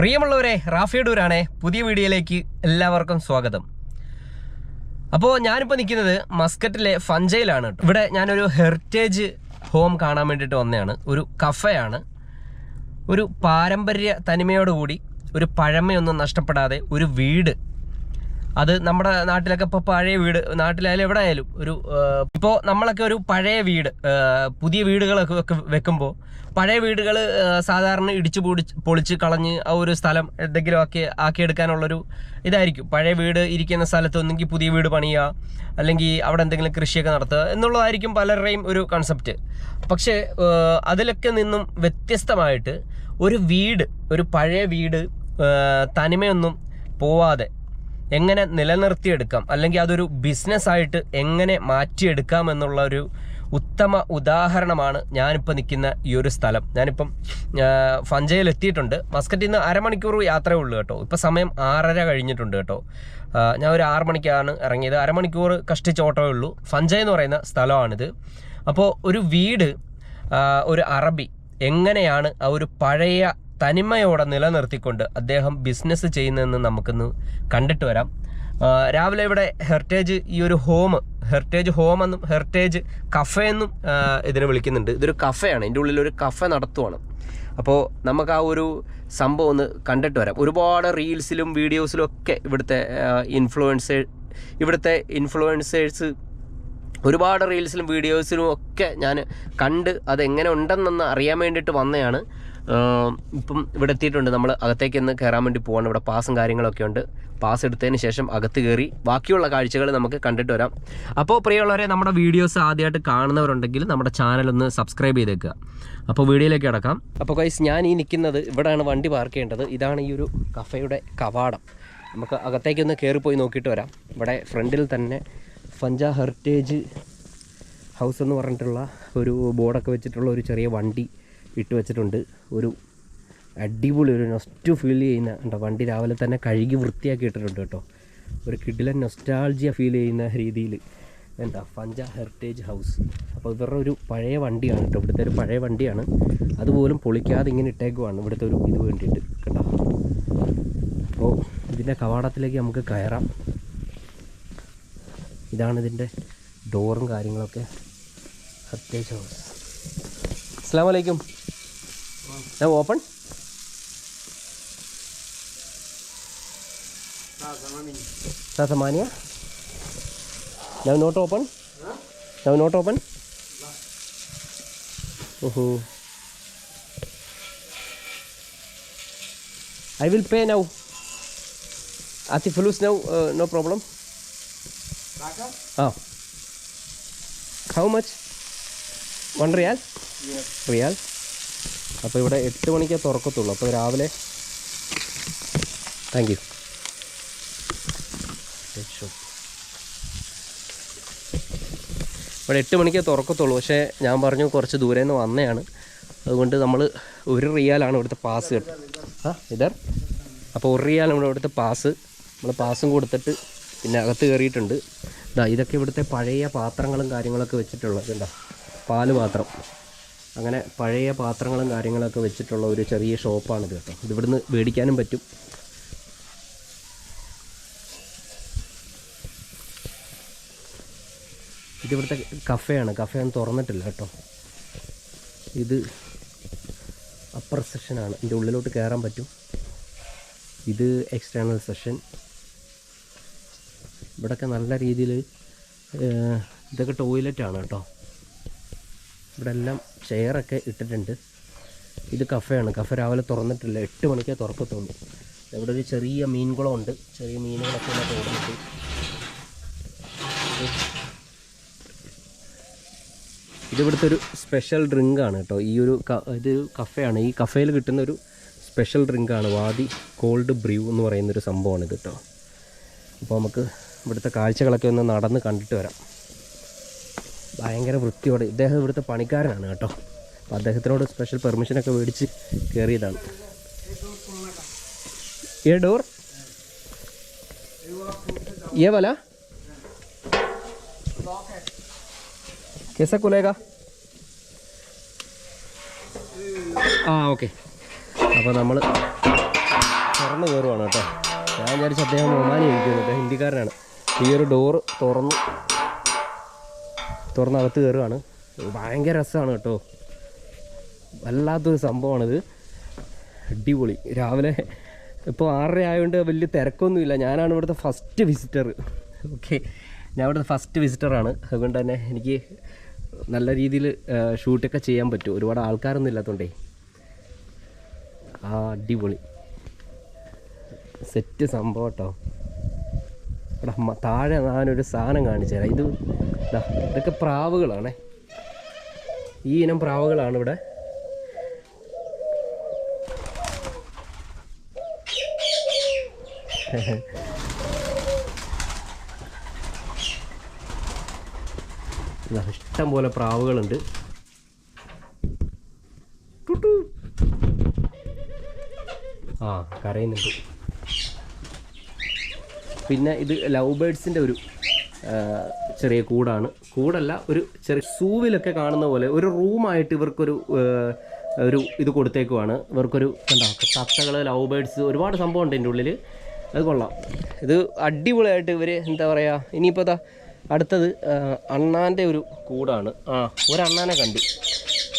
പ്രിയമുള്ളവരെ റാഫിയഡൂരാണേ പുതിയ വീഡിയോയിലേക്ക് എല്ലാവർക്കും സ്വാഗതം. അപ്പോൾ ഞാനിപ്പോൾ നിൽക്കുന്നത് മസ്കറ്റിലെ ഫഞ്ചയിലാണ്. ഇവിടെ ഞാനൊരു ഹെറിറ്റേജ് ഹോം കാണാൻ വേണ്ടിയിട്ട് വന്നതാണ്. ഒരു കഫയാണ്. ഒരു പാരമ്പര്യ തനിമയോടുകൂടി ഒരു പഴമയൊന്നും നഷ്ടപ്പെടാതെ ഒരു വീട് അത് നമ്മുടെ നാട്ടിലൊക്കെ ഇപ്പോൾ പഴയ വീട് നാട്ടിലായാലും എവിടെ ആയാലും ഒരു ഇപ്പോൾ നമ്മളൊക്കെ ഒരു പഴയ വീട് പുതിയ വീടുകളൊക്കെ വെക്കുമ്പോൾ പഴയ വീടുകൾ സാധാരണ ഇടിച്ചു പൊടിച്ച് പൊളിച്ച് കളഞ്ഞ് ആ ഒരു സ്ഥലം എന്തെങ്കിലും ആക്കി ആക്കിയെടുക്കാനുള്ളൊരു ഇതായിരിക്കും. പഴയ വീട് ഇരിക്കുന്ന സ്ഥലത്ത് ഒന്നെങ്കിൽ പുതിയ വീട് പണിയുക അല്ലെങ്കിൽ അവിടെ എന്തെങ്കിലും കൃഷിയൊക്കെ നടത്തുക എന്നുള്ളതായിരിക്കും പലരുടെയും ഒരു കൺസെപ്റ്റ് പക്ഷേ അതിലൊക്കെ നിന്നും വ്യത്യസ്തമായിട്ട് ഒരു വീട് ഒരു പഴയ വീട് തനിമയൊന്നും പോവാതെ എങ്ങനെ നിലനിർത്തിയെടുക്കാം? അല്ലെങ്കിൽ അതൊരു ബിസിനസ്സായിട്ട് എങ്ങനെ മാറ്റിയെടുക്കാം എന്നുള്ള ഒരു ഉത്തമ ഉദാഹരണമാണ് ഞാനിപ്പോൾ നിൽക്കുന്ന ഈ ഒരു സ്ഥലം. ഞാനിപ്പം ഫഞ്ചയിൽ എത്തിയിട്ടുണ്ട് മസ്കറ്റിൽ നിന്ന് അരമണിക്കൂർ യാത്രയേ ഉള്ളൂ കേട്ടോ. ഇപ്പോൾ സമയം ആറര കഴിഞ്ഞിട്ടുണ്ട് കേട്ടോ. ഞാൻ ഒരു ആറ് മണിക്കാണ് ഇറങ്ങിയത്. അരമണിക്കൂർ കഷ്ടിച്ച് ഓട്ടമേ ഉള്ളൂ. ഫഞ്ച എന്ന് പറയുന്ന സ്ഥലമാണിത്. അപ്പോൾ ഒരു വീട് ഒരു അറബി എങ്ങനെയാണ് ആ ഒരു പഴയ തനിമയോടെ നിലനിർത്തിക്കൊണ്ട് അദ്ദേഹം ബിസിനസ് ചെയ്യുന്നതെന്ന് നമുക്കിന്ന് കണ്ടിട്ട് വരാം. രാവിലെ ഇവിടെ ഹെറിറ്റേജ് ഈ ഒരു ഹോം ഹെറിറ്റേജ് ഹോം എന്നും ഹെറിറ്റേജ് കഫേ എന്നും ഇതിനെ വിളിക്കുന്നുണ്ട്. ഇതൊരു കഫയാണ് ഇതിന്റെ ഉള്ളിൽ ഒരു കഫേ നടത്തുവാണ്. അപ്പോൾ നമുക്ക് ആ ഒരു സംഭവം ഒന്ന് കണ്ടിട്ട് വരാം. ഒരുപാട് റീൽസിലും വീഡിയോസിലും ഒക്കെ ഇവിടുത്തെ ഇൻഫ്ലുവൻസേ ഇവിടുത്തെ ഇൻഫ്ലുവൻസേഴ്സ് ഒരുപാട് റീൽസിലും വീഡിയോസിലും ഒക്കെ ഞാൻ കണ്ട് അതെങ്ങനെ ഉണ്ടെന്നൊന്ന് അറിയാൻ വേണ്ടിയിട്ട് വന്നതാണ് ഇപ്പം ഇവിടെ എത്തിയിട്ടുണ്ട്. നമ്മൾ അകത്തേക്ക് ഒന്ന് കയറാൻ വേണ്ടി പോവാണ്. ഇവിടെ പാസും കാര്യങ്ങളൊക്കെ ഉണ്ട്. പാസ് എടുത്തതിന് ശേഷം അകത്ത് കയറി ബാക്കിയുള്ള കാഴ്ചകൾ നമുക്ക് കണ്ടിട്ട് വരാം. അപ്പോൾ പ്രിയമുള്ളവരെ നമ്മുടെ വീഡിയോസ് ആദ്യമായിട്ട് കാണുന്നവരുണ്ടെങ്കിൽ നമ്മുടെ ചാനൽ ഒന്ന് സബ്സ്ക്രൈബ് ചെയ്തേക്കുക. അപ്പോൾ വീഡിയോയിലേക്ക് കിടക്കാം. അപ്പോൾ കൈസ് ഞാൻ ഈ നിൽക്കുന്നത് ഇവിടെയാണ് വണ്ടി പാർക്ക് ചെയ്യേണ്ടത്. ഇതാണ് ഈ ഒരു കഫയുടെ കവാടം. നമുക്ക് അകത്തേക്കൊന്ന് കയറിപ്പോയി നോക്കിയിട്ട് വരാം. ഇവിടെ ഫ്രണ്ടിൽ തന്നെ ഫഞ്ച ഹെറിറ്റേജ് ഹൗസ് എന്ന് പറഞ്ഞിട്ടുള്ള ഒരു ബോർഡൊക്കെ വെച്ചിട്ടുള്ള ഒരു ചെറിയ വണ്ടി ഇട്ട് വെച്ചിട്ടുണ്ട്. ഒരു അടിപൊളി ഒരു നൊസ്റ്റു ഫീൽ ചെയ്യുന്ന ഉണ്ടോ വണ്ടി രാവിലെ തന്നെ കഴുകി വൃത്തിയാക്കി ഇട്ടിട്ടുണ്ട് കേട്ടോ. ഒരു കിഡിലൻ നൊസ്റ്റാൾജിയ ഫീൽ ചെയ്യുന്ന രീതിയിൽ എന്താ ഫഞ്ച ഹെറിറ്റേജ് ഹൗസ് അപ്പോൾ ഇവരുടെ ഒരു പഴയ വണ്ടിയാണ് കേട്ടോ. ഇവിടുത്തെ ഒരു പഴയ വണ്ടിയാണ്. അതുപോലും പൊളിക്കാതെ ഇങ്ങനെ ഇട്ടേക്കുവാണ് ഇവിടുത്തെ ഒരു ഇത് വേണ്ടിയിട്ട് കേട്ടോ അപ്പോൾ ഇതിന്റെ കവാടത്തിലേക്ക് നമുക്ക് കയറാം. ഇതാണ് ഇതിന്റെ ഡോറും കാര്യങ്ങളൊക്കെ. ഹെറിറ്റേജ് ഹൗസ് അസ്സാം വലൈക്കും now open. Sasamania now not open. Now not open. Uh -huh. I will pay now. Ati Fulus now uh, no problem. Oh. how much? One real? Yes. real. അപ്പോൾ ഇവിടെ എട്ട് മണിക്കേ തുറക്കത്തുള്ളൂ. അപ്പോൾ രാവിലെ താങ്ക് യു ഇവിടെ എട്ട് മണിക്കേ തുറക്കത്തുള്ളൂ. പക്ഷേ ഞാൻ പറഞ്ഞു കുറച്ച് ദൂരെ നിന്ന് വന്നതാണ് അതുകൊണ്ട് നമ്മൾ ഒരു റിയാലാണ് ഇവിടുത്തെ പാസ് കിട്ടുക ആ ഇതർ അപ്പോൾ ഒരു റിയാലാണ് നമ്മുടെ ഇവിടുത്തെ പാസ് നമ്മൾ പാസും കൊടുത്തിട്ട് പിന്നെ അകത്ത് കയറിയിട്ടുണ്ട്. ഇതാ ഇതൊക്കെ ഇവിടുത്തെ പഴയ പാത്രങ്ങളും കാര്യങ്ങളൊക്കെ വെച്ചിട്ടുള്ളത്. കണ്ടോ? പാൽ പാത്രം. അങ്ങനെ പഴയ പാത്രങ്ങളും കാര്യങ്ങളൊക്കെ വെച്ചിട്ടുള്ള ഒരു ചെറിയ ഷോപ്പാണിത് കേട്ടോ. ഇത് ഇവിടുന്ന് മേടിക്കാനും പറ്റും. ഇതിവിടുത്തെ കഫേയാണ്. കഫേ ഒന്നും തുറന്നിട്ടില്ല കേട്ടോ. ഇത് അപ്പർ സെഷനാണ് ഇതിന്റെ ഉള്ളിലോട്ട് കയറാൻ പറ്റും. ഇത് എക്സ്റ്റേണൽ സെഷൻ ഇവിടെയൊക്കെ നല്ല രീതിയിൽ ഇതൊക്കെ ടോയ്ലറ്റാണ് കേട്ടോ. ഇവിടെ എല്ലാം ചെയറൊക്കെ ഇട്ടിട്ടുണ്ട്. ഇത് കഫയാണ്. കഫ രാവിലെ തുറന്നിട്ടില്ല. എട്ട് മണിക്കേ തുറക്കത്തുള്ളൂ ഇവിടെ ഒരു ചെറിയ മീൻകുളമുണ്ട് ചെറിയ മീനുകളൊക്കെ ഇവിടെ ഓടുന്നുണ്ട് ഇതിവിടുത്തെ ഒരു സ്പെഷ്യൽ ഡ്രിങ്കാണ് കേട്ടോ. ഈ ഒരു ഇത് കഫയാണ്. ഈ കഫയിൽ കിട്ടുന്ന ഒരു സ്പെഷ്യൽ ഡ്രിങ്കാണ് വാദി കോൾഡ് ബ്രീവ് എന്ന് പറയുന്നൊരു സംഭവമാണ് കേട്ടോ. അപ്പോൾ നമുക്ക് ഇവിടുത്തെ കാഴ്ചകളൊക്കെ ഒന്ന് നടന്ന് കണ്ടിട്ട് വരാം. ഭയങ്കര വൃത്തിയോടെ ഇദ്ദേഹം ഇവിടുത്തെ പണിക്കാരനാണ് കേട്ടോ അപ്പോൾ അദ്ദേഹത്തിനോട് സ്പെഷ്യൽ പെർമിഷനൊക്കെ മേടിച്ച് കയറിയതാണ് ये डोर ये वाला कैसा खुलेगा ആ ഓക്കെ അപ്പോൾ നമ്മൾ നടന്നു കയറുവാണ് കേട്ടോ ഞാൻ വിചാരിച്ചു അദ്ദേഹം ഒമാനി ഇരിക്കുന്നു കേട്ടോ ഹിന്ദിക്കാരനാണ് ഈ ഒരു ഡോറ് തുറന്നു തുറന്നകത്ത് കയറുകയാണ് ഭയങ്കര രസമാണ് കേട്ടോ. വല്ലാത്തൊരു സംഭവമാണിത്. അടിപൊളി. രാവിലെ ഇപ്പോൾ ആറര ആയതുകൊണ്ട് വലിയ തിരക്കൊന്നുമില്ല. ഞാനാണ് ഇവിടുത്തെ ഫസ്റ്റ് വിസിറ്റർ ഓക്കെ ഞാൻ ഇവിടുത്തെ ഫസ്റ്റ് വിസിറ്ററാണ് അതുകൊണ്ട് തന്നെ എനിക്ക് നല്ല രീതിയിൽ ഷൂട്ടൊക്കെ ചെയ്യാൻ പറ്റും. ഒരുപാട് ആൾക്കാരൊന്നും ഇല്ലാത്തതുകൊണ്ടേ ആ അടിപൊളി. സെറ്റ് സംഭവം കേട്ടോ. താഴെ ഞാനൊരു സാധനം കാണിച്ചു തരാം ഇത് ഇതൊക്കെ പ്രാവുകളാണേ. ഈ ഇനം പ്രാവുകളാണ് ഇവിടെ. ഇഷ്ടം പോലെ പ്രാവുകളുണ്ട്. ആ കരയുന്നുണ്ട്. പിന്നെ ഇത് ലവ് ബേഡ്സിന്റെ ഒരു ചെറിയ കൂടാണ്. കൂടല്ല ഒരു ചെറിയ സൂവിലൊക്കെ കാണുന്ന പോലെ ഒരു റൂമായിട്ട് ഇവർക്കൊരു ഒരു ഇത് കൊടുത്തേക്കുവാണ്. ഇവർക്കൊരു എന്താ തത്തകൾ ലവ് ബേഡ്സ് ഒരുപാട് സംഭവം ഉണ്ട് എന്റെ ഉള്ളിൽ അത് കൊള്ളാം. ഇത് അടിപൊളിയായിട്ട് ഇവർ എന്താ പറയുക ഇനിയിപ്പോൾ അതാ അടുത്തത് അണ്ണാന്റെ ഒരു കൂടാണ്. ആ ഒരു അണ്ണാനെ കണ്ടു.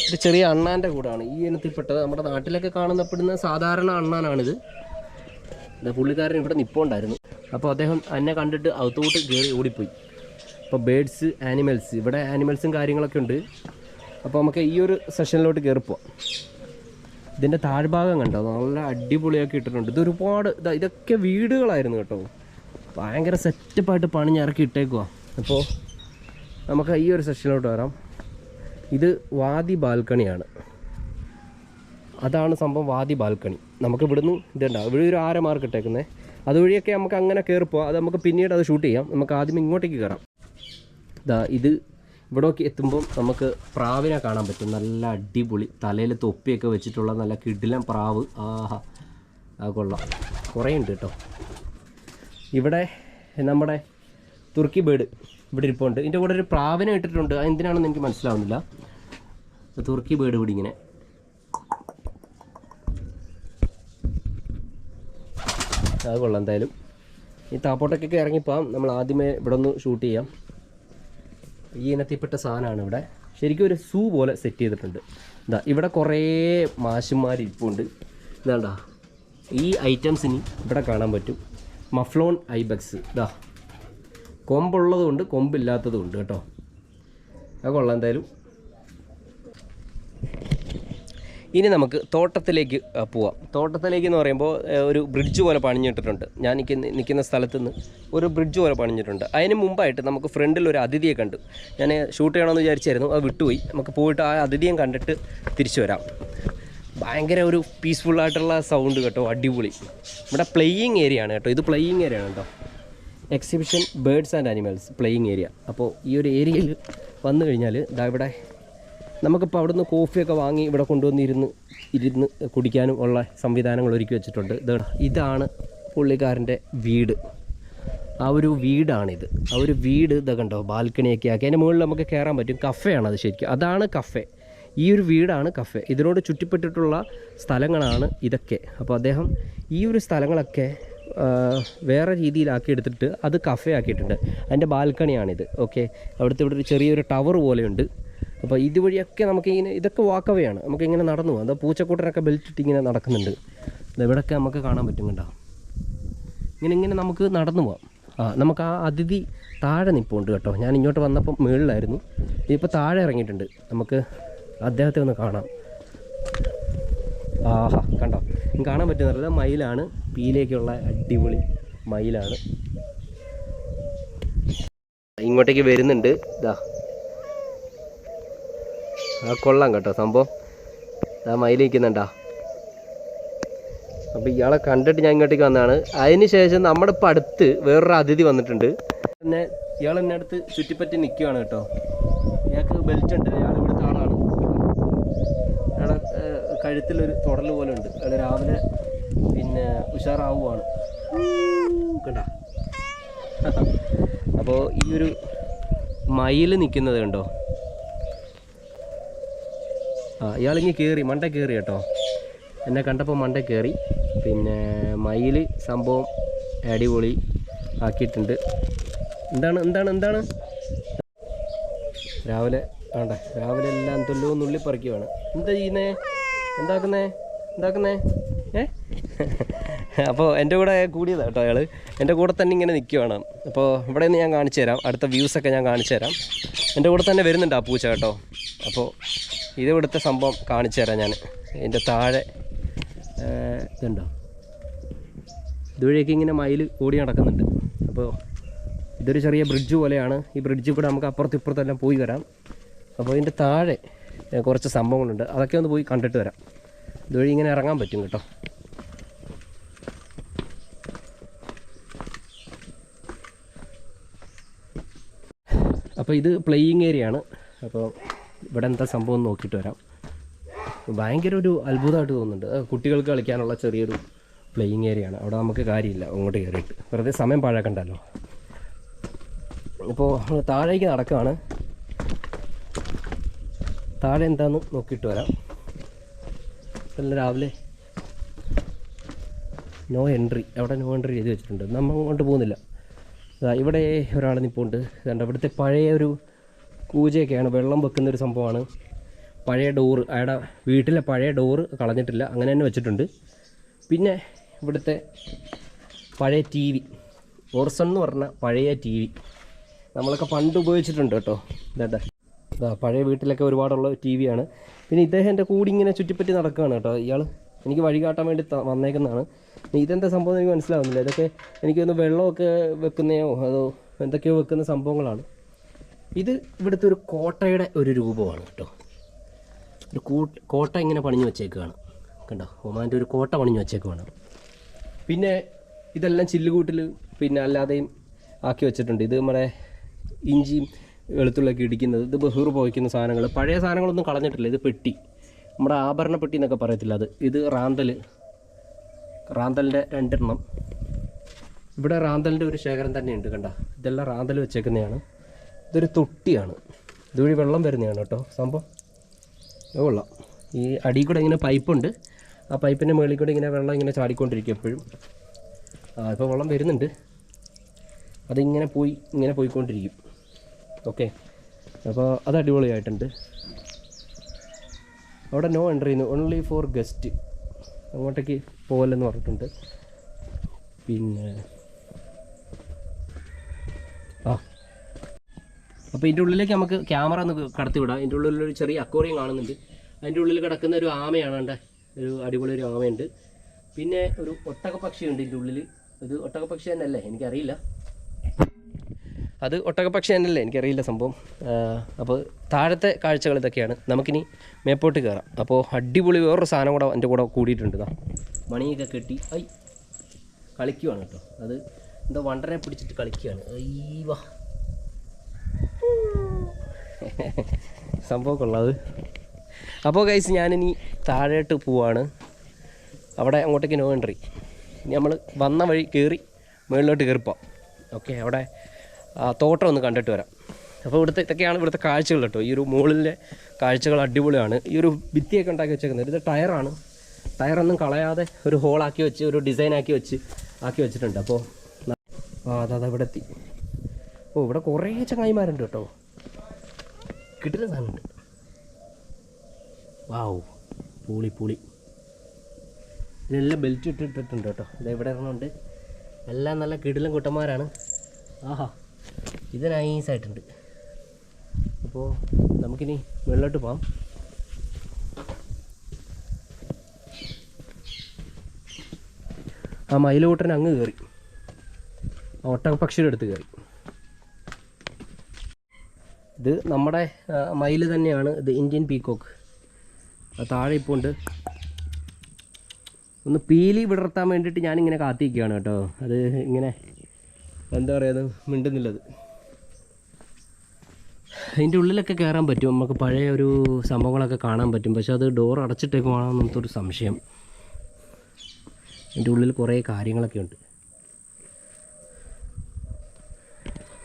ഒരു ചെറിയ അണ്ണാന്റെ കൂടാണ്. ഈ ഇനത്തിൽപ്പെട്ടത് നമ്മുടെ നാട്ടിലൊക്കെ കാണുന്നപ്പെടുന്ന സാധാരണ അണ്ണാനാണിത്. പുള്ളിക്കാരൻ ഇവിടെ നിൽപ്പുണ്ടായിരുന്നു അപ്പോൾ അദ്ദേഹം എന്നെ കണ്ടിട്ട് അകത്തോട്ട് കയറി ഓടിപ്പോയി. അപ്പോൾ ബേഡ്സ് ആനിമൽസ് ഇവിടെ ആനിമൽസും കാര്യങ്ങളൊക്കെ ഉണ്ട്. അപ്പോൾ നമുക്ക് ഈ ഒരു സെഷനിലോട്ട് കയറിപ്പോവാം ഇതിന്റെ താഴ്ഭാഗം കണ്ടോ? നല്ല അടിപൊളിയാക്കി ഇട്ടിട്ടുണ്ട്. ഇത് ഒരുപാട് ഇതാ ഇതൊക്കെ വീടുകളായിരുന്നു കേട്ടോ. ഭയങ്കര സെറ്റപ്പായിട്ട് പണിഞ്ഞിറക്കി ഇട്ടേക്കുവാ. അപ്പോൾ നമുക്ക് ഈ ഒരു സെഷനിലോട്ട് വരാം. ഇത് വാദി ബാൽക്കണിയാണ്. അതാണ് സംഭവം വാദി ബാൽക്കണി. നമുക്ക് ഇവിടുന്ന് ഇതുണ്ടാവും ഇവിടെ ഒരു ആര മാർക്ക് ഇട്ടേക്കുന്നത് അതുവഴിയൊക്കെ നമുക്ക് അങ്ങനെ കയറിപ്പോൾ അത് നമുക്ക് പിന്നീട് അത് ഷൂട്ട് ചെയ്യാം. നമുക്ക് ആദ്യം ഇങ്ങോട്ടേക്ക് കയറാം ഇതാ ഇത് ഇവിടെയൊക്കെ എത്തുമ്പം നമുക്ക് പ്രാവിനെ കാണാൻ പറ്റും. നല്ല അടിപൊളി തലയിൽ തൊപ്പിയൊക്കെ വെച്ചിട്ടുള്ള നല്ല കിഡിലം പ്രാവ്. ആഹാ ആ കൊള്ളാം. കുറേ ഉണ്ട് കേട്ടോ. ഇവിടെ നമ്മുടെ തുർക്കി ബേഡ് ഇവിടെ ഇരിപ്പുണ്ട്. ഇതിന്റെ കൂടെ ഒരു പ്രാവിനെ ഇട്ടിട്ടുണ്ട്. എന്തിനാണെന്ന് എനിക്ക് മനസ്സിലാവുന്നില്ല. തുർക്കി ബേഡ് ഇവിടെ ഇങ്ങനെ അത് കൊള്ളാം എന്തായാലും. ഈ താപ്പോട്ടൊക്കെ ഇറങ്ങിപ്പോവാം. നമ്മൾ ആദ്യമേ ഇവിടെ ഒന്ന് ഷൂട്ട് ചെയ്യാം. ഈ ഇനത്തിൽപ്പെട്ട സാധനമാണ് ഇവിടെ. ശരിക്കും ഒരു സൂ പോലെ സെറ്റ് ചെയ്തിട്ടുണ്ട്. എന്താ ഇവിടെ കുറേ മാഷന്മാർ ഇരിപ്പുണ്ട്. ഇതാണ്ടാ ഈ ഐറ്റംസിന് ഇവിടെ കാണാൻ പറ്റും. Mouflon ibex. ഇതാ കൊമ്പുള്ളതുകൊണ്ട് കൊമ്പില്ലാത്തതുണ്ട് കേട്ടോ. അത് കൊള്ളാം എന്തായാലും. ഇനി നമുക്ക് തോട്ടത്തിലേക്ക് പോവാം. തോട്ടത്തിലേക്ക് എന്ന് പറയുമ്പോൾ ഒരു ബ്രിഡ്ജ് പോലെ പണിഞ്ഞിട്ടിട്ടുണ്ട്. ഞാൻ നിൽക്കുന്ന നിൽക്കുന്ന സ്ഥലത്ത് നിന്ന് ഒരു ബ്രിഡ്ജ് പോലെ പണിഞ്ഞിട്ടുണ്ട്. അതിന് മുമ്പായിട്ട് നമുക്ക് ഫ്രണ്ടിൽ ഒരു അതിഥിയെ കണ്ടു. ഞാൻ ഷൂട്ട് ചെയ്യണമെന്ന് വിചാരിച്ചായിരുന്നു അത് വിട്ടുപോയി. നമുക്ക് പോയിട്ട് ആ അതിഥിയും കണ്ടിട്ട് തിരിച്ചു വരാം. ഭയങ്കര ഒരു പീസ്ഫുൾ ആയിട്ടുള്ള സൗണ്ട് കേട്ടോ അടിപൊളി. ഇവിടെ പ്ലേയിങ് ഏരിയ ആണ് കേട്ടോ. ഇത് പ്ലേയിങ് ഏരിയ ആണ് കേട്ടോ. Exhibition birds and animals playing area അപ്പോൾ ഈ ഒരു ഏരിയയിൽ വന്നു കഴിഞ്ഞാൽ ഇതാ ഇവിടെ നമുക്കിപ്പോൾ അവിടുന്ന് കോഫിയൊക്കെ വാങ്ങി ഇവിടെ കൊണ്ടുവന്നിരുന്ന് ഇരുന്ന് കുടിക്കാനും ഉള്ള സംവിധാനങ്ങൾ ഒരുക്കി വെച്ചിട്ടുണ്ട്. ഇതാണ് ഇതാണ് പുള്ളിക്കാരന്റെ വീട്. ആ ഒരു വീടാണിത്. ആ ഒരു വീട് ഇതൊക്കെ കണ്ടോ? ബാൽക്കണിയൊക്കെ ആക്കി. അതിന്റെ മുകളിൽ നമുക്ക് കയറാൻ പറ്റും. കഫേയാണ് അത് ശരിക്കും. അതാണ് കഫേ. ഈ ഒരു വീടാണ് കഫേ. ഇതിനോട് ചുറ്റിപ്പെട്ടിട്ടുള്ള സ്ഥലങ്ങളാണ് ഇതൊക്കെ. അപ്പോൾ അദ്ദേഹം ഈ ഒരു സ്ഥലങ്ങളൊക്കെ വേറെ രീതിയിലാക്കി എടുത്തിട്ട് അത് കഫേ ആക്കിയിട്ടുണ്ട്. അതിന്റെ ബാൽക്കണിയാണിത്. ഓക്കെ? അവിടുത്തെ ഇവിടെ ഒരു ചെറിയൊരു ടവർ പോലെയുണ്ട്. അപ്പോൾ ഇതുവഴിയൊക്കെ നമുക്ക് ഇങ്ങനെ ഇതൊക്കെ വാക്കവയാണ് നമുക്ക് ഇങ്ങനെ നടന്നു പോകാം. എന്താ പൂച്ചക്കൂട്ടനൊക്കെ ബെൽറ്റ് ഇട്ട് ഇങ്ങനെ നടക്കുന്നുണ്ട്. ഇവിടെയൊക്കെ നമുക്ക് കാണാൻ പറ്റും കേട്ടോ ഇങ്ങനെ ഇങ്ങനെ നമുക്ക് നടന്നു പോവാം ആ നമുക്ക് ആ അതിഥി താഴെ നിൽപ്പുണ്ട് കേട്ടോ. ഞാൻ ഇങ്ങോട്ട് വന്നപ്പം മുകളിലായിരുന്നു ഇപ്പോൾ താഴെ ഇറങ്ങിയിട്ടുണ്ട്. നമുക്ക് അദ്ദേഹത്തെ ഒന്ന് കാണാം. ആഹാ കണ്ടോ? കാണാൻ പറ്റുന്നില്ല മയിലാണ്. പീലേക്കുള്ള അടിപൊളി മയിലാണ്. ഇങ്ങോട്ടേക്ക് വരുന്നുണ്ട്. ഇതാ ആ കൊള്ളാം കേട്ടോ സംഭവം. ആ മയിൽ നിൽക്കുന്നുണ്ടാ അപ്പോൾ ഇയാളെ കണ്ടിട്ട് ഞാൻ ഇങ്ങോട്ടേക്ക് വന്നതാണ്. അതിന് ശേഷം നമ്മുടെ ഇപ്പം അടുത്ത് വേറൊരു അതിഥി വന്നിട്ടുണ്ട്. പിന്നെ ഇയാൾ എന്നെ അടുത്ത് ചുറ്റിപ്പറ്റി നിൽക്കുകയാണ് കേട്ടോ. ഇയാൾക്ക് ബെൽറ്റ് ഉണ്ട്. ഇയാൾ ഇവിടുത്തെ ആളാണ്. ഇയാളെ കഴുത്തിലൊരു തുടൽ പോലെ ഉണ്ട്. അയാൾ രാവിലെ പിന്നെ ഉഷാറാവുകയാണ് കണ്ട? അപ്പോൾ ഈ ഒരു മയിൽ നിൽക്കുന്നത് കണ്ടോ? ആ ഇയാളിങ്ങി കയറി മണ്ട കയറി കേട്ടോ. എന്നെ കണ്ടപ്പോൾ മണ്ട കയറി പിന്നെ മയിൽ സംഭവം അടിപൊളി ആക്കിയിട്ടുണ്ട്. എന്താണ് എന്താണ് എന്താണ്? രാവിലെ വേണ്ട രാവിലെ എല്ലാം തൊല്ലോ നുള്ളി പറിക്കുവാണ്. എന്താ ചെയ്യുന്നേ? എന്താക്കുന്നേ? എന്താക്കുന്നേ? ഏ? അപ്പോൾ എന്റെ കൂടെ കൂടിയതാണ് കേട്ടോ അയാൾ എന്റെ കൂടെ തന്നെ ഇങ്ങനെ നിൽക്കുവാണ് അപ്പോൾ ഇവിടെ നിന്ന് ഞാൻ കാണിച്ചു തരാം അടുത്ത വ്യൂസൊക്കെ ഞാൻ കാണിച്ചു തരാം എന്റെ കൂടെ തന്നെ വരുന്നുണ്ട് ആ പൂച്ച കേട്ടോ. അപ്പോൾ ഇത് ഇവിടുത്തെ സംഭവം കാണിച്ചു തരാം ഞാൻ. ഇതിന്റെ താഴെ ഇതുണ്ടോ? ഇതുവഴിയൊക്കെ ഇങ്ങനെ മയിൽ ഓടി നടക്കുന്നുണ്ട്. അപ്പോൾ ഇതൊരു ചെറിയ ബ്രിഡ്ജ് പോലെയാണ്. ഈ ബ്രിഡ്ജ് കൂടെ നമുക്ക് അപ്പുറത്തും ഇപ്പുറത്തെല്ലാം പോയി വരാം. അപ്പോൾ ഇതിന്റെ താഴെ കുറച്ച് സംഭവങ്ങളുണ്ട്. അതൊക്കെ ഒന്ന് പോയി കണ്ടിട്ട് വരാം. ഇതുവഴി ഇങ്ങനെ ഇറങ്ങാൻ പറ്റും കേട്ടോ. അപ്പോൾ ഇത് പ്ലേയിങ് ഏരിയ ആണ്. അപ്പോൾ ഇവിടെ എന്താ സംഭവം എന്ന് നോക്കിയിട്ട് വരാം. ഭയങ്കര ഒരു അത്ഭുതമായിട്ട് തോന്നുന്നുണ്ട്. കുട്ടികൾക്ക് കളിക്കാനുള്ള ചെറിയൊരു പ്ലേയിങ് ഏരിയയാണ് അവിടെ നമുക്ക് കാര്യമില്ല. അങ്ങോട്ട് കയറിയിട്ട്. വെറുതെ സമയം പാഴാക്കണ്ടല്ലോ. ഇപ്പോൾ താഴേക്ക് നടക്കുകയാണ് താഴെ എന്താന്ന് നോക്കിയിട്ട് വരാം. അല്ല രാവിലെ നോ എൻട്രി അവിടെ നോ എൻട്രി ചെയ്ത് വെച്ചിട്ടുണ്ട്. നമ്മൾ അങ്ങോട്ട് പോകുന്നില്ല. ഇവിടെ ഒരാൾ നിൽപ്പുണ്ട് കണ്ട ഇവിടുത്തെ പഴയ ഒരു കൂജയൊക്കെയാണ്. വെള്ളം വെക്കുന്ന ഒരു സംഭവമാണ്. പഴയ ഡോറ് അയാളുടെ വീട്ടിലെ പഴയ ഡോറ് കളഞ്ഞിട്ടില്ല. അങ്ങനെ തന്നെ വെച്ചിട്ടുണ്ട്. പിന്നെ ഇവിടുത്തെ പഴയ ടി വി ഓർസൺ എന്ന് പറഞ്ഞ പഴയ ടി വി നമ്മളൊക്കെ പണ്ട് ഉപയോഗിച്ചിട്ടുണ്ട് കേട്ടോ. ഇതാ ഇതാ. പഴയ വീട്ടിലൊക്കെ ഒരുപാടുള്ള ടി വിയാണ് പിന്നെ ഇദ്ദേഹം എന്റെ കൂടി ഇങ്ങനെ ചുറ്റിപ്പറ്റി നടക്കുകയാണ് കേട്ടോ. ഇയാൾ എനിക്ക് വഴി കാട്ടാൻ വേണ്ടി വന്നേക്കുന്നതാണ്. ഇതെന്താ സംഭവം എനിക്ക് മനസ്സിലാവുന്നില്ല. ഇതൊക്കെ എനിക്കൊന്ന് വെള്ളമൊക്കെ വെക്കുന്നയോ? അതോ എന്തൊക്കെയോ വെക്കുന്ന സംഭവങ്ങളാണ്. ഇത് ഇവിടുത്തെ ഒരു കോട്ടയുടെ ഒരു രൂപമാണ് കേട്ടോ. ഒരു കൂട്ട് ഇങ്ങനെ പണിഞ്ഞു വെച്ചേക്കുകയാണ് കണ്ടോ? ഒമാന്റെ ഒരു കോട്ട പണിഞ്ഞു വെച്ചേക്കുവാണ്. പിന്നെ ഇതെല്ലാം ചില്ലുകൂട്ടിൽ പിന്നെ അല്ലാതെയും ആക്കി വെച്ചിട്ടുണ്ട്. ഇത് നമ്മുടെ ഇഞ്ചിയും വെളുത്തുള്ളിയൊക്കെ ഇടിക്കുന്നത് ഇത് ബഹൂർ പോയിക്കുന്ന സാധനങ്ങൾ. പഴയ സാധനങ്ങളൊന്നും കളഞ്ഞിട്ടില്ല. ഇത് പെട്ടി. നമ്മുടെ ആഭരണ പെട്ടി എന്നൊക്കെ പറയത്തില്ല അത്. ഇത് റാന്തൽ. റാന്തലിന്റെ രണ്ടെണ്ണം. ഇവിടെ റാന്തലിന്റെ ഒരു ശേഖരം തന്നെയുണ്ട് കണ്ട? ഇതെല്ലാം റാന്തൽ വെച്ചേക്കുന്നതാണ്. ഇതൊരു തൊട്ടിയാണ്. ഇതുവഴി വെള്ളം വരുന്നതാണ് കേട്ടോ. സംഭവം? വെള്ളം ഈ അടിയിൽ കൂടെ ഇങ്ങനെ പൈപ്പുണ്ട്. ആ പൈപ്പിന്റെ മുകളിൽ കൂടെ ഇങ്ങനെ വെള്ളം ഇങ്ങനെ ചാടിക്കൊണ്ടിരിക്കും എപ്പോഴും. ആ ഇപ്പോൾ വെള്ളം വരുന്നുണ്ട്. അതിങ്ങനെ പോയി ഇങ്ങനെ പോയിക്കൊണ്ടിരിക്കും. ഓക്കെ. അപ്പോൾ അത് അടിപൊളിയായിട്ടുണ്ട്. അവിടെ നോ എന്റർ ചെയ്യുന്നു ഓൺലി ഫോർ ഗസ്റ്റ് അങ്ങോട്ടേക്ക് പോകല്ലെന്ന് പറഞ്ഞിട്ടുണ്ട്. പിന്നെ അപ്പോൾ ഇതിന്റെ ഉള്ളിലേക്ക് നമുക്ക് ക്യാമറ ഒന്ന് കടത്തിവിടാം. ഇതിന്റെ ഉള്ളിൽ ഒരു ചെറിയ അക്വറിയം കാണുന്നുണ്ട്. അതിന്റെ ഉള്ളിൽ കിടക്കുന്ന ഒരു ആമയാണ് കണ്ടേ. ഒരു അടിപൊളി ഒരു ആമയുണ്ട്. പിന്നെ ഒരു ഒട്ടകപ്പക്ഷിയുണ്ട് ഇതിന്റെ ഉള്ളിൽ ഇത് ഒട്ടകപ്പക്ഷി തന്നെയല്ലേ? എനിക്കറിയില്ല. അത് ഒട്ടകപ്പക്ഷി തന്നെയല്ലേ? എനിക്കറിയില്ല സംഭവം. അപ്പോൾ താഴത്തെ കാഴ്ചകൾ ഇതൊക്കെയാണ്. നമുക്കിനി മേപ്പോട്ട് കയറാം. അപ്പോൾ അടിപൊളി വേറൊരു സാധനം കൂടെ എന്റെ കൂടെ കൂടിയിട്ടുണ്ട് മണിയൊക്കെ കെട്ടി. ഐ കളിക്കുവാണ് കേട്ടോ. അത് എന്താ വണ്ടനെ പിടിച്ചിട്ട് കളിക്കുകയാണ് അയ്യവാ സംഭവം കൊള്ളാത് അപ്പോൾ കൈസ് ഞാനിനി താഴോട്ട് പോവാണ്. അവിടെ അങ്ങോട്ടേക്ക് നോ എൻട്രി ഇനി നമ്മൾ വന്ന വഴി കയറി മുകളിലോട്ട് കയറിപ്പോൾ ഓക്കെ അവിടെ തോട്ടം ഒന്ന് കണ്ടിട്ട് വരാം. അപ്പോൾ ഇവിടുത്തെ ഇതൊക്കെയാണ് ഇവിടുത്തെ കാഴ്ചകൾ കേട്ടോ. ഈ ഒരു മുകളിലെ കാഴ്ചകൾ അടിപൊളിയാണ്. ഈ ഒരു ഭിത്തിയൊക്കെ ഉണ്ടാക്കി വെച്ചേക്കുന്നത്. ഇത് ടയറാണ്. ടയറൊന്നും കളയാതെ ഒരു ഹോളാക്കി വെച്ച് ഒരു ഡിസൈൻ ആക്കി വെച്ച് ആക്കി വെച്ചിട്ടുണ്ട്. അപ്പോൾ ആ അതാ ഇവിടെ എത്തി ഓ ഇവിടെ കുറേ ചങ്ങായിമാരുണ്ട് കേട്ടോ. കിട്ടുന്ന സാധനമുണ്ട്. വാവ് പൂളി പൂളി. ഇതിനെല്ലാം ബെൽറ്റ് ഇട്ടിട്ടിട്ടുണ്ട് കേട്ടോ. ഇത് ഇവിടെ ഇറങ്ങുന്നുണ്ട്? എല്ലാം നല്ല കിടിലും കുട്ടന്മാരാണ്. ആഹാ ഇത് നൈസായിട്ടുണ്ട് അപ്പോൾ നമുക്കിനി വെള്ളോട്ട് പോകാം ആ മയിലോട്ടൻ അങ്ങ് കയറി ഒട്ടക പക്ഷിയുടെ അടുത്ത് കയറി ഇത് നമ്മുടെ മയിൽ തന്നെയാണ് ഇത് ഇന്ത്യൻ പീക്കോക്ക് താഴെ ഇപ്പോൾ ഉണ്ട്. ഒന്ന് പീലി വിടർത്താൻ വേണ്ടിയിട്ട് ഞാനിങ്ങനെ കാത്തിരിക്കുകയാണ് കേട്ടോ. അത് ഇങ്ങനെ എന്താ പറയുക അത് മിണ്ടുന്നില്ലത്. അതിന്റെ ഉള്ളിലൊക്കെ കയറാൻ പറ്റും. നമുക്ക് പഴയ ഒരു സംഭവങ്ങളൊക്കെ കാണാൻ പറ്റും. പക്ഷെ അത് ഡോർ അടച്ചിട്ടേക്കുവാണോ എന്നൊരു സംശയം. അതിന്റെ ഉള്ളിൽ കുറേ കാര്യങ്ങളൊക്കെ ഉണ്ട്.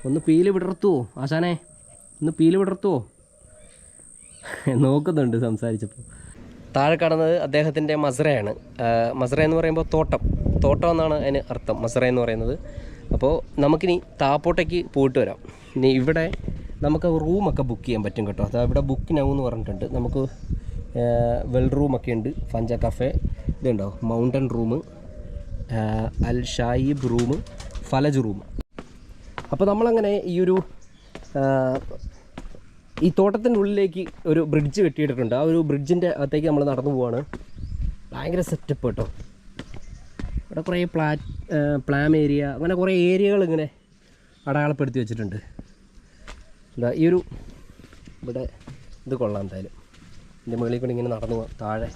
ഒന്ന് പീൽ വിടർത്തുവോ ആശാനെ? ഒന്ന് പീൽ വിടർത്തുവോ നോക്കുന്നുണ്ട് സംസാരിച്ചപ്പോൾ താഴെ കടന്നത് അദ്ദേഹത്തിന്റെ മസറയാണ് മസറ എന്ന് പറയുമ്പോൾ തോട്ടം. തോട്ടം എന്നാണ് അതിന് അർത്ഥം മസറ എന്ന് പറയുന്നത്. അപ്പോൾ നമുക്കിനി താപ്പോട്ടേക്ക് പോയിട്ട് വരാം. ഇനി ഇവിടെ നമുക്ക് റൂമൊക്കെ ബുക്ക് ചെയ്യാൻ പറ്റും കേട്ടോ. അത് ഇവിടെ ബുക്ക് നൗ എന്ന് പറഞ്ഞിട്ടുണ്ട്. നമുക്ക് വെൽ റൂമൊക്കെ ഉണ്ട്. ഫഞ്ച കഫേ ഇതുണ്ടോ? Mountain room Al Shaib room Falaj room അപ്പോൾ നമ്മളങ്ങനെ ഈ ഒരു ഈ തോട്ടത്തിന്റെ ഉള്ളിലേക്ക് ഒരു ബ്രിഡ്ജ് കെട്ടിയിട്ടിട്ടുണ്ട് ആ ഒരു ബ്രിഡ്ജിന്റെ അകത്തേക്ക് നമ്മൾ നടന്നു പോവാണ്. ഭയങ്കര സെറ്റപ്പ് കേട്ടോ. ഇവിടെ കുറേ പ്ലാ പ്ലാം ഏരിയ അങ്ങനെ കുറേ ഏരിയകൾ ഇങ്ങനെ അടയാളപ്പെടുത്തി വെച്ചിട്ടുണ്ട്. എന്താ ഈ ഒരു ഇവിടെ ഇത് കൊള്ളാം എന്തായാലും. ഇതിന്റെ മുകളിൽ കൂടി ഇങ്ങനെ നടന്നു പോവാം. താഴെ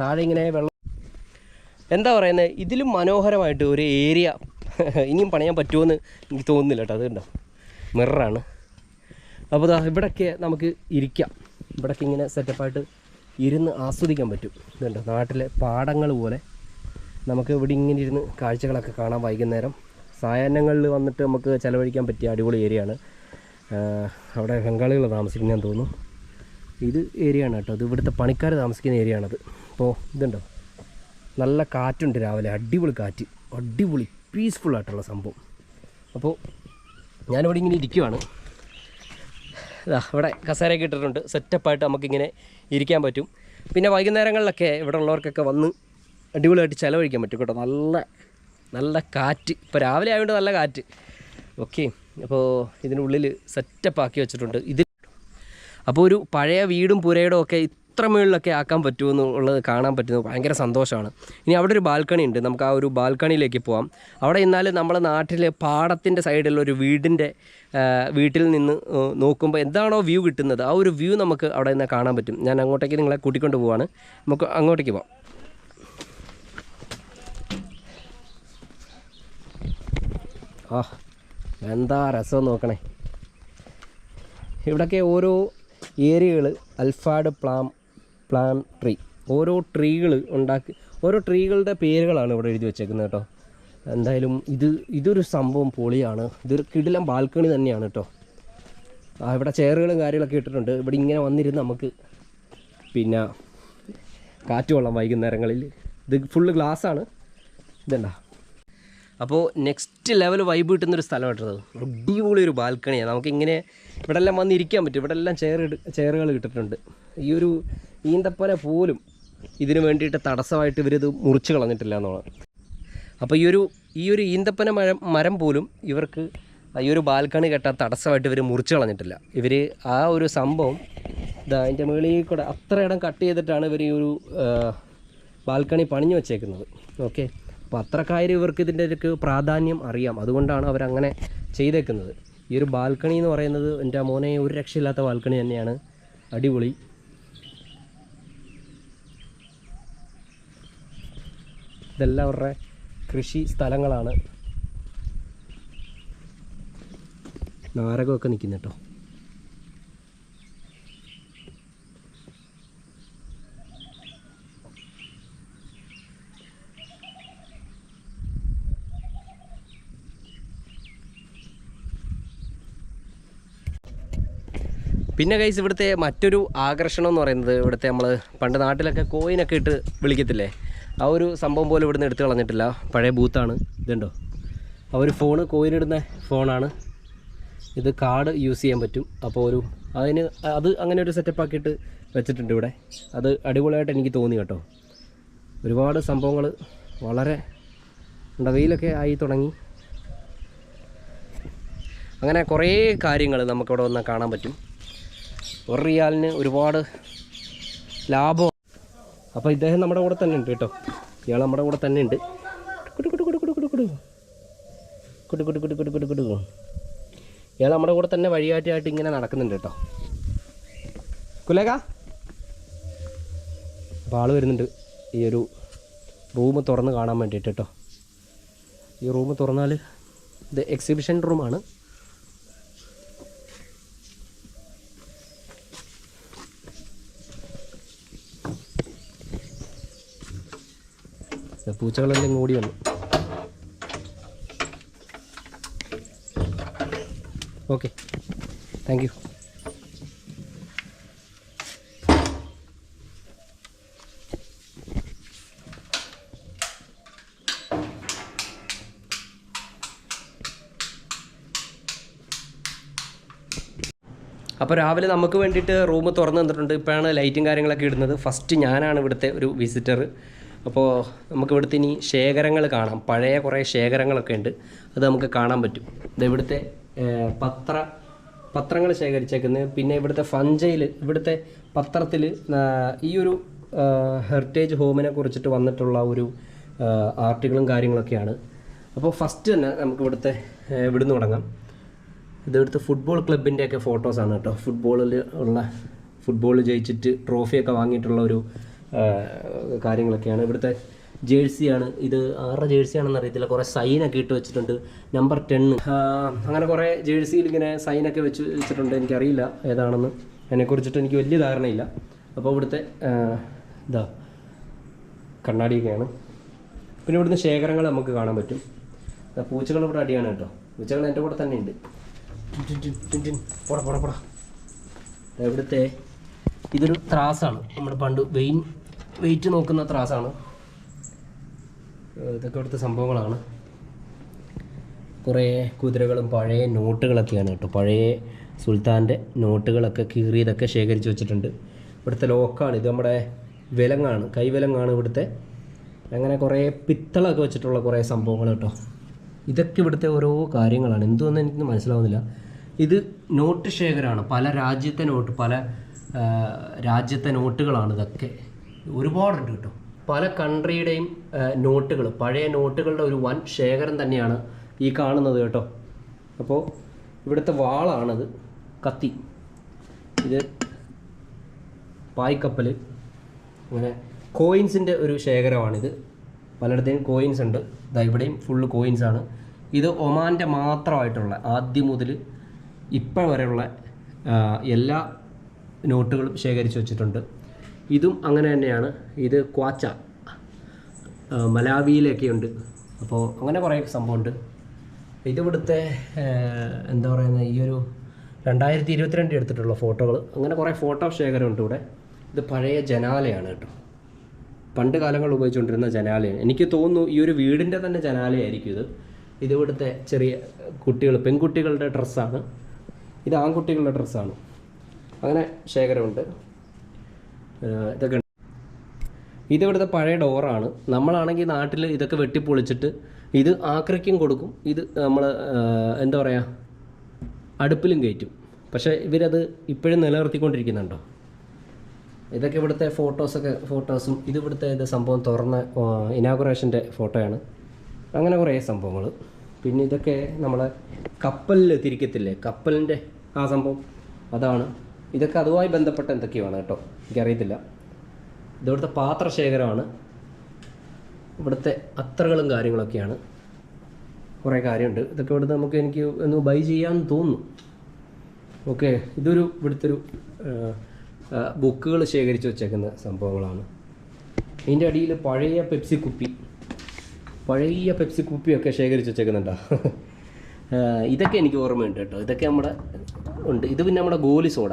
താഴെ ഇങ്ങനെ വെള്ളം. എന്താ പറയുന്നത് ഇതിലും മനോഹരമായിട്ട് ഒരു ഏരിയ ഇനിയും പണിയാൻ പറ്റുമെന്ന് എനിക്ക് തോന്നുന്നില്ല കേട്ടോ. അതുണ്ടോ മിററാണ്. അപ്പോൾ ദാ ഇവിടെയൊക്കെ നമുക്ക് ഇരിക്കാം. ഇവിടെയൊക്കെ ഇങ്ങനെ സെറ്റപ്പായിട്ട് ഇരുന്ന് ആസ്വദിക്കാൻ പറ്റും. ഇതുണ്ട്? നാട്ടിലെ പാടങ്ങൾ പോലെ നമുക്ക് ഇവിടെ ഇങ്ങനെ ഇരുന്ന് കാഴ്ചകളൊക്കെ കാണാം വൈകുന്നേരം. സായാഹ്നങ്ങളിൽ വന്നിട്ട് നമുക്ക് ചിലവഴിക്കാൻ പറ്റിയ അടിപൊളി ഏരിയയാണ് അവിടെ ബംഗാളികൾ താമസിക്കുന്നതെന്ന് തോന്നുന്നു. ഇത് ഏരിയ കേട്ടോ. ഇത് ഇവിടുത്തെ പണിക്കാർ താമസിക്കുന്ന ഏരിയ ആണത്. അപ്പോൾ ഇതുണ്ടോ? നല്ല കാറ്റുണ്ട് രാവിലെ. അടിപൊളി കാറ്റ്. അടിപൊളി പീസ്ഫുൾ ആയിട്ടുള്ള സംഭവം. അപ്പോൾ ഞാനിവിടെ ഇങ്ങനെ ഇരിക്കുവാണ്. ഇതാ ഇവിടെ കസേരയൊക്കെ ഇട്ടിട്ടുണ്ട്. സെറ്റപ്പായിട്ട് നമുക്കിങ്ങനെ ഇരിക്കാൻ പറ്റും. പിന്നെ വൈകുന്നേരങ്ങളിലൊക്കെ ഇവിടെ ഉള്ളവർക്കൊക്കെ വന്ന് അടിപൊളിയായിട്ട് ചിലവഴിക്കാൻ പറ്റും കേട്ടോ. നല്ല നല്ല കാറ്റ്. ഇപ്പോൾ രാവിലെ ആയതുകൊണ്ട് നല്ല കാറ്റ്. ഓക്കെ അപ്പോൾ ഇതിനുള്ളിൽ സെറ്റപ്പ് ആക്കി വെച്ചിട്ടുണ്ട്. ഇത് അപ്പോൾ ഒരു പഴയ വീടും പുരയുടെ ഒക്കെ ഇത്ര മുകളിലൊക്കെ ആക്കാൻ പറ്റുമെന്നുള്ളത് കാണാൻ പറ്റുന്നത് ഭയങ്കര സന്തോഷമാണ്. ഇനി അവിടെ ഒരു ബാൽക്കണി ഉണ്ട്. നമുക്ക് ആ ഒരു ബാൽക്കണിയിലേക്ക് പോവാം. അവിടെ എന്നാൽ നമ്മുടെ നാട്ടിലെ പാടത്തിന്റെ സൈഡിലുള്ള ഒരു വീടിന്റെ വീട്ടിൽ നിന്ന് നോക്കുമ്പോൾ എന്താണോ വ്യൂ കിട്ടുന്നത്. ആ ഒരു വ്യൂ നമുക്ക് അവിടെ നിന്ന് കാണാൻ പറ്റും. ഞാൻ അങ്ങോട്ടേക്ക് നിങ്ങളെ കൂട്ടിക്കൊണ്ട് പോവാണ്. നമുക്ക് അങ്ങോട്ടേക്ക് പോവാം. ആ എന്താ രസം നോക്കണേ. ഇവിടൊക്കെ ഓരോ ഏരിയകൾ അൽഫാഡ് പ്ലാം പ്ലാം ട്രീ. ഓരോ ട്രീകൾ ഉണ്ടാക്കി ഓരോ ട്രീകളുടെ പേരുകളാണ് ഇവിടെ എഴുതി വെച്ചേക്കുന്നത് കേട്ടോ. എന്തായാലും ഇത് ഇതൊരു സംഭവം പൊളിയാണ്. ഇതൊരു കിടിലം ബാൽക്കണി തന്നെയാണ് കേട്ടോ. ഇവിടെ ചെയറുകളും കാര്യങ്ങളൊക്കെ ഇട്ടിട്ടുണ്ട്. ഇവിടെ ഇങ്ങനെ വന്നിരുന്ന് നമുക്ക് പിന്നെ കാറ്റ് കൊള്ളാം വൈകുന്നേരങ്ങളിൽ. ഇത് ഫുള്ള് ഗ്ലാസ്സാണ് ഇതണ്ട? അപ്പോൾ നെക്സ്റ്റ് ലെവൽ വൈബ് കിട്ടുന്നൊരു സ്ഥലം ഇട്ടത് അടിപൊളി ഒരു ബാൽക്കണിയാണ് നമുക്കിങ്ങനെ ഇവിടെ എല്ലാം വന്നിരിക്കാൻ പറ്റും. ഇവിടെ എല്ലാം ചെയർ ചെയറുകൾ ഇട്ടിട്ടുണ്ട്. ഈ ഒരു ഈന്തപ്പന പോലും ഇതിനു വേണ്ടിയിട്ട് തടസ്സമായിട്ട് ഇവരിത് മുറിച്ച് കളഞ്ഞിട്ടില്ല എന്നുള്ളത് അപ്പോൾ ഈ ഒരു ഈ ഒരു ഈന്തപ്പന മരം മരം പോലും ഇവർക്ക് ഈ ഒരു ബാൽക്കണി കെട്ടാൻ തടസ്സമായിട്ട് ഇവർ മുറിച്ച് കളഞ്ഞിട്ടില്ല. ഇവർ ആ ഒരു സംഭവം ഇതാ അതിന്റെ മുകളിൽ കൂടെ അത്ര ഇടം കട്ട് ചെയ്തിട്ടാണ് ഇവർ ഈ ഒരു ബാൽക്കണി പണിഞ്ഞു വച്ചേക്കുന്നത്. ഓക്കെ? അപ്പോൾ അത്രക്കാര് ഇവർക്ക് ഇതിന്റെ ഒരു പ്രാധാന്യം അറിയാം. അതുകൊണ്ടാണ് അവരങ്ങനെ ചെയ്തേക്കുന്നത്. ഈ ഒരു ബാൽക്കണി എന്ന് പറയുന്നത് എന്റെ മോനെ ഒരു രക്ഷയില്ലാത്ത ബാൽക്കണി തന്നെയാണ്. അടിപൊളി. ഇതെല്ലാം അവരുടെ കൃഷി സ്ഥലങ്ങളാണ്. നാരകമൊക്കെ നിൽക്കുന്നു കേട്ടോ പിന്നെ കൈസ് ഇവിടുത്തെ മറ്റൊരു ആകർഷണം എന്ന് പറയുന്നത് ഇവിടുത്തെ നമ്മൾ പണ്ട് നാട്ടിലൊക്കെ കോയിനൊക്കെ ഇട്ട് വിളിക്കത്തില്ലേ? ആ ഒരു സംഭവം പോലും ഇവിടുന്ന് എടുത്തു കളഞ്ഞിട്ടില്ല. പഴയ ബൂത്താണ്. ഇതുണ്ടോ? ആ ഒരു ഫോണ് കോയിനിടുന്ന ഫോണാണ് ഇത് കാർഡ് യൂസ് ചെയ്യാൻ പറ്റും. അപ്പോൾ ഒരു അതിന് അത് അങ്ങനെ ഒരു സെറ്റപ്പ് ആക്കിയിട്ട് വെച്ചിട്ടുണ്ട് ഇവിടെ. അത് അടിപൊളിയായിട്ട് എനിക്ക് തോന്നി കേട്ടോ. ഒരുപാട് സംഭവങ്ങൾ വളരെ എന്താ വെയിലൊക്കെ ആയി തുടങ്ങി. അങ്ങനെ കുറേ കാര്യങ്ങൾ നമുക്കിവിടെ വന്നാൽ കാണാൻ പറ്റും. ഒരു റിയാലിന് ഒരുപാട് ലാഭം അപ്പോൾ ഇദ്ദേഹം നമ്മുടെ കൂടെ തന്നെ ഉണ്ട് കേട്ടോ. ഇയാൾ നമ്മുടെ കൂടെ തന്നെ ഉണ്ട്. ഇയാൾ നമ്മുടെ കൂടെ തന്നെ വഴിയാട്ടിയായിട്ട് ഇങ്ങനെ നടക്കുന്നുണ്ട് കേട്ടോ. കുലേക അപ്പോൾ ആൾ വരുന്നുണ്ട് ഈ ഒരു റൂം തുറന്ന് കാണാൻ വേണ്ടിയിട്ട് കേട്ടോ. ഈ റൂം തുറന്നാൽ ഇത് എക്സിബിഷൻ റൂമാണ് പൂച്ചകളെല്ലാം കൂടി വന്നു. ഓക്കെ താങ്ക് യു അപ്പോൾ രാവിലെ നമുക്ക് വേണ്ടിയിട്ട് റൂം തുറന്നു തന്നിട്ടുണ്ട്. ഇപ്പോഴാണ് ലൈറ്റും കാര്യങ്ങളൊക്കെ ഇടുന്നത്. ഫസ്റ്റ് ഞാനാണ് ഇവിടുത്തെ ഒരു വിസിറ്റർ അപ്പോൾ നമുക്ക് ഇവിടുത്തെ ഇനി ശേഖരങ്ങൾ കാണാം. പഴയ കുറേ ശേഖരങ്ങളൊക്കെ ഉണ്ട്. അത് നമുക്ക് കാണാൻ പറ്റും. ഇത് ഇവിടുത്തെ പത്ര പത്രങ്ങൾ ശേഖരിച്ചേക്കുന്നത്. പിന്നെ ഇവിടുത്തെ ഫഞ്ചയിൽ ഇവിടുത്തെ പത്രത്തിൽ ഈ ഒരു ഹെറിറ്റേജ് ഹോമിനെ കുറിച്ചിട്ട് വന്നിട്ടുള്ള ഒരു ആർട്ടിക്കിളും കാര്യങ്ങളൊക്കെയാണ്. അപ്പോൾ ഫസ്റ്റ് തന്നെ നമുക്ക് ഇവിടുത്തെ ഇവിടുന്ന് തുടങ്ങാം. ഇത് ഇവിടുത്തെ ഫുട്ബോൾ ക്ലബിന്റെയൊക്കെ ഫോട്ടോസാണ് കേട്ടോ. ഫുട്ബോളിൽ ഉള്ള ഫുട്ബോൾ ജയിച്ചിട്ട് ട്രോഫിയൊക്കെ വാങ്ങിയിട്ടുള്ള ഒരു കാര്യങ്ങളൊക്കെയാണ്. ഇവിടുത്തെ ജേഴ്സിയാണ്. ഇത് ആരുടെ ജേഴ്സിയാണെന്ന് അറിയത്തില്ല. കുറേ സൈനൊക്കെ ഇട്ട് വെച്ചിട്ടുണ്ട്. നമ്പർ ടെൻ അങ്ങനെ കുറേ ജേഴ്സിയിൽ ഇങ്ങനെ സൈനൊക്കെ വെച്ച് വെച്ചിട്ടുണ്ട്. എനിക്കറിയില്ല ഏതാണെന്ന്. അതിനെക്കുറിച്ചിട്ട് എനിക്ക് വലിയ ധാരണയില്ല. അപ്പോൾ ഇവിടുത്തെ ഇതാ കണ്ണാടിയൊക്കെയാണ്. പിന്നെ ഇവിടുന്ന് ശേഖരങ്ങൾ നമുക്ക് കാണാൻ പറ്റും. പൂച്ചകൾ ഇവിടെ അടിയാണ് കേട്ടോ. പൂച്ചകൾ എന്റെ കൂടെ തന്നെ ഉണ്ട്. ഇവിടുത്തെ ഇതൊരു ത്രാസാണ്. നമ്മൾ പണ്ട് വെയിൻ വെയിറ്റ് നോക്കുന്ന ത്രാസാണ്. ഇതൊക്കെ ഇവിടുത്തെ സംഭവങ്ങളാണ്. കുറേ കുതിരകളും പഴയ നോട്ടുകളൊക്കെയാണ് കേട്ടോ. പഴയ സുൽത്താന്റെ നോട്ടുകളൊക്കെ കീറിയതൊക്കെ ശേഖരിച്ച് വെച്ചിട്ടുണ്ട്. ഇവിടുത്തെ ലോക്കാണ്. ഇത് നമ്മുടെ വിലങ്ങാണ് കൈവിലങ്ങാണ് ഇവിടുത്തെ. അങ്ങനെ കുറേ പിത്തളൊക്കെ വെച്ചിട്ടുള്ള കുറേ സംഭവങ്ങൾ കേട്ടോ. ഇതൊക്കെ ഇവിടുത്തെ ഓരോ കാര്യങ്ങളാണ്. എന്തുവെന്ന് എനിക്ക് മനസ്സിലാവുന്നില്ല. ഇത് നോട്ട് ശേഖരമാണ് പല രാജ്യത്തെ നോട്ട് പല രാജ്യത്തെ നോട്ടുകളാണ് ഇതൊക്കെ. ഒരുപാടുണ്ട് കേട്ടോ. പല കൺട്രിയുടെയും നോട്ടുകൾ പഴയ നോട്ടുകളുടെ ഒരു വൻ ശേഖരം തന്നെയാണ് ഈ കാണുന്നത് കേട്ടോ. അപ്പോൾ ഇവിടുത്തെ വാളാണത് കത്തി. ഇത് പായ്ക്കപ്പൽ അങ്ങനെ കോയിൻസിന്റെ ഒരു ശേഖരമാണിത്. പലയിടത്തെയും കോയിൻസ് ഉണ്ട്. ഇതാ ഇവിടെയും ഫുള്ള് ആണ്. ഇത് ഒമാന്റെ മാത്രമായിട്ടുള്ള ആദ്യം മുതൽ ഇപ്പോൾ വരെയുള്ള എല്ലാ നോട്ടുകളും ശേഖരിച്ച് വെച്ചിട്ടുണ്ട്. ഇതും അങ്ങനെ തന്നെയാണ്. ഇത് ക്വാച്ച മലാവിയിലൊക്കെ ഉണ്ട് അപ്പോൾ അങ്ങനെ കുറേ സംഭവമുണ്ട്. ഇതിവിടുത്തെ എന്താ പറയുന്നത് ഈ ഒരു രണ്ടായിരത്തി ഇരുപത്തിരണ്ട് എടുത്തിട്ടുള്ള ഫോട്ടോകൾ അങ്ങനെ കുറേ ഫോട്ടോ ശേഖരമുണ്ട് ഇവിടെ. ഇത് പഴയ ജനാലയാണ് കേട്ടോ. പണ്ട് കാലങ്ങൾ ഉപയോഗിച്ചുകൊണ്ടിരുന്ന ജനാലയാണ്. എനിക്ക് തോന്നുന്നു ഈ ഒരു വീടിന്റെ തന്നെ ജനാലയായിരിക്കും ഇത്. ഇതിവിടുത്തെ ചെറിയ കുട്ടികൾ പെൺകുട്ടികളുടെ ഡ്രസ്സാണ്. ഇത് ആൺകുട്ടികളുടെ ഡ്രസ്സാണ്. അങ്ങനെ ശേഖരമുണ്ട്. ഇതൊക്കെ. ഇത് ഇവിടുത്തെ പഴയ ഡോറാണ്. നമ്മളാണെങ്കിൽ നാട്ടിൽ ഇതൊക്കെ വെട്ടിപ്പൊളിച്ചിട്ട് ഇത് ആക്രിക്കും കൊടുക്കും. ഇത് നമ്മൾ എന്താ പറയുക അടുപ്പിലും കയറ്റും. പക്ഷേ ഇവരത് ഇപ്പോഴും നിലനിർത്തിക്കൊണ്ടിരിക്കുന്നുണ്ടോ? ഇതൊക്കെ ഇവിടുത്തെ ഫോട്ടോസൊക്കെ ഫോട്ടോസും ഇത് ഇവിടുത്തെ ഇത് സംഭവം തുറന്ന ഇനാഗുറേഷന്റെ ഫോട്ടോയാണ്. അങ്ങനെ കുറേ സംഭവങ്ങൾ പിന്നെ ഇതൊക്കെ നമ്മളെ കപ്പലിൽ തിരിക്കത്തില്ലേ കപ്പലിന്റെ ആ സംഭവം അതാണ്. ഇതൊക്കെ അതുമായി ബന്ധപ്പെട്ട് എന്തൊക്കെയാണ് കേട്ടോ? എനിക്കറിയത്തില്ല. ഇതിവിടുത്തെ പാത്രശേഖരമാണ്. ഇവിടുത്തെ അത്രകളും കാര്യങ്ങളൊക്കെയാണ്. കുറേ കാര്യമുണ്ട്. ഇതൊക്കെ ഇവിടുത്തെ നമുക്ക് എനിക്ക് ഒന്ന് ബൈ ചെയ്യാമെന്ന് തോന്നുന്നു. ഓക്കെ ഇതൊരു ഇവിടുത്തെ ഒരു ബുക്കുകൾ ശേഖരിച്ച് വെച്ചേക്കുന്ന സംഭവങ്ങളാണ്. ഇതിന്റെ അടിയിൽ പഴയ പെപ്സി കുപ്പി. പഴയ പെപ്സി കുപ്പിയൊക്കെ ശേഖരിച്ച് വെച്ചേക്കുന്നുണ്ടോ? ഇതൊക്കെ എനിക്ക് ഓർമ്മയുണ്ട് കേട്ടോ. ഇതൊക്കെ നമ്മുടെ ഉണ്ട്. ഇത് പിന്നെ നമ്മുടെ ഗോലി സോഡ.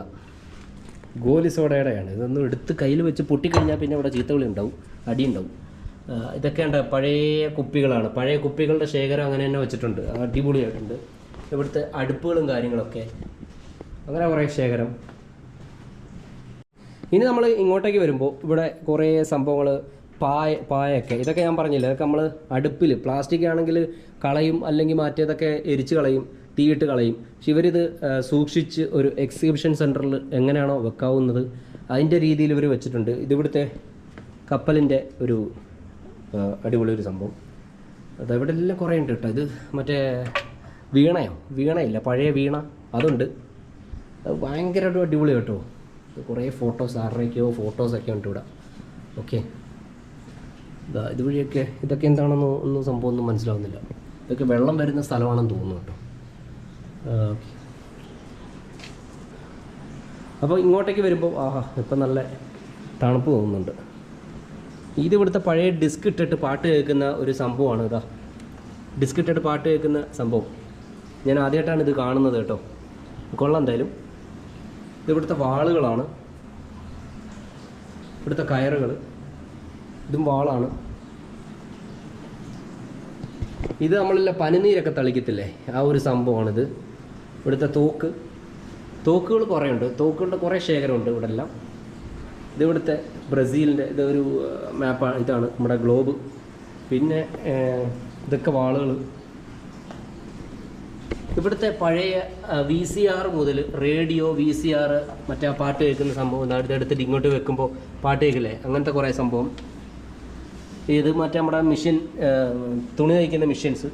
ഗോലി സോഡയുടെയാണ്. ഇതൊന്നും എടുത്ത് കയ്യിൽ വെച്ച് പൊട്ടിക്കഴിഞ്ഞാൽ പിന്നെ ഇവിടെ ചീത്തവിളി ഉണ്ടാവും അടി ഉണ്ടാവും. ഇതൊക്കെയുണ്ട് പഴയ കുപ്പികളാണ്. പഴയ കുപ്പികളുടെ ശേഖരം അങ്ങനെ തന്നെ വെച്ചിട്ടുണ്ട്. അടിപൊളിയായിട്ടുണ്ട്. ഇവിടുത്തെ അടുപ്പുകളും കാര്യങ്ങളൊക്കെ. അങ്ങനെ കുറേ ശേഖരം. ഇനി നമ്മൾ ഇങ്ങോട്ടേക്ക് വരുമ്പോൾ ഇവിടെ കുറേ സംഭവങ്ങൾ പായ പായൊക്കെ ഇതൊക്കെ ഞാൻ പറഞ്ഞില്ല? ഇതൊക്കെ നമ്മൾ അടുപ്പിൽ പ്ലാസ്റ്റിക് ആണെങ്കിൽ കളയും അല്ലെങ്കിൽ മാറ്റിയതൊക്കെ എരിച്ച് കളയും. തീയിട്ട് കളയും. പക്ഷെ ഇവരിത് സൂക്ഷിച്ച് ഒരു എക്സിബിഷൻ സെന്ററിൽ എങ്ങനെയാണോ വെക്കാവുന്നത് അതിന്റെ രീതിയിൽ ഇവർ വെച്ചിട്ടുണ്ട്. ഇതിവിടുത്തെ കപ്പലിന്റെ ഒരു അടിപൊളി ഒരു സംഭവം. അത് ഇവിടെ എല്ലാം കുറേ ഉണ്ട് കേട്ടോ. ഇത് മറ്റേ വീണയോ? വീണയില്ല പഴയ വീണ. അതുണ്ട്. അത് ഭയങ്കര ഒരു അടിപൊളി കേട്ടോ. കുറേ ഫോട്ടോസ് ആരുടെയൊക്കെയോ ഫോട്ടോസൊക്കെ ഉണ്ട് ഇവിടെ. ഓക്കെ. ഇതാ ഇതുവഴിയൊക്കെ ഇതൊക്കെ എന്താണെന്ന് ഒന്നും സംഭവം ഒന്നും മനസ്സിലാവുന്നില്ല. ഇതൊക്കെ വെള്ളം വരുന്ന സ്ഥലമാണെന്ന് തോന്നുന്നു കേട്ടോ. അപ്പോൾ ഇങ്ങോട്ടേക്ക് വരുമ്പോൾ ആഹാ ഇപ്പം നല്ല തണുപ്പ് തോന്നുന്നുണ്ട്. ഇത് ഇവിടുത്തെ പഴയ ഡിസ്ക് ഇട്ടിട്ട് പാട്ട് കേൾക്കുന്ന ഒരു സംഭവമാണ് ഇതാ. ഡിസ്ക് ഇട്ടിട്ട് പാട്ട് കേൾക്കുന്ന സംഭവം. ഞാൻ ആദ്യമായിട്ടാണ് ഇത് കാണുന്നത് കേട്ടോ. കൊള്ളാം എന്തായാലും. ഇത് ഇവിടുത്തെ വാളുകളാണ്. ഇവിടുത്തെ കയറുകൾ. ഇതും വാളാണ്. ഇത് നമ്മളില്ല പനിനീരൊക്കെ തളിക്കത്തില്ലേ? ആ ഒരു സംഭവമാണിത്. ഇവിടുത്തെ തോക്ക്. തോക്കുകൾ കുറേ ഉണ്ട് തോക്കുകളുടെ കുറേ ശേഖരമുണ്ട് ഇവിടെ എല്ലാം ഇത് ഇവിടുത്തെ ബ്രസീലിന്റെ ഇതൊരു മാപ്പാണ് ഇതാണ് നമ്മുടെ ഗ്ലോബ്. പിന്നെ ഇതൊക്കെ വാളുകൾ. ഇവിടുത്തെ പഴയ വി സി ആർ മുതൽ റേഡിയോ വി സി ആർ മറ്റേ പാട്ട് കേൾക്കുന്ന സംഭവം അടുത്തടുത്തിട്ട് ഇങ്ങോട്ട് വെക്കുമ്പോൾ പാട്ട് കേൾക്കില്ലേ? അങ്ങനത്തെ കുറേ സംഭവം. ഇത് മറ്റേ നമ്മുടെ മിഷൻ തുണി തയ്ക്കുന്ന മിഷ്യൻസ്.